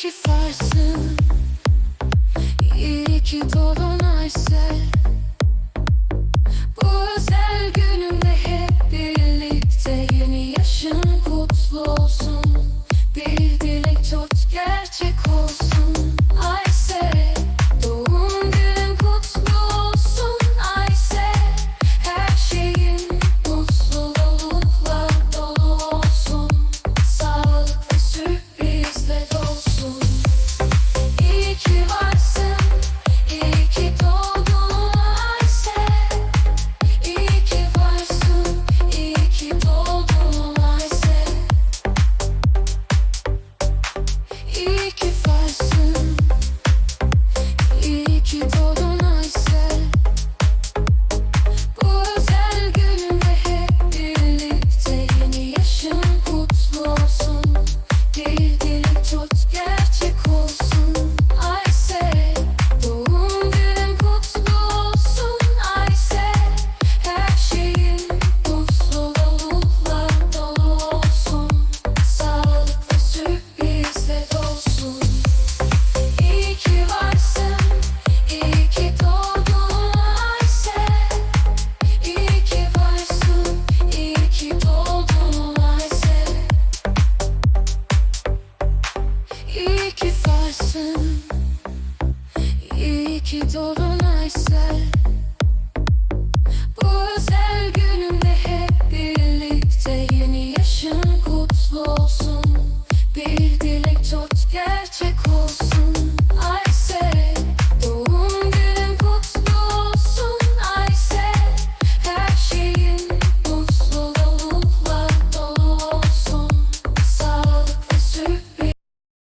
ki varsın. İyi ki dolunay Bu özel günümde hep birlikte Yeni yaşın kutlu olsun. iyi ki varsın. İyi ki dolunaysa Bu özel günümde hep birlikte Yeni yaşın kutlu olsun. Bir dilek tut gerçek olsun.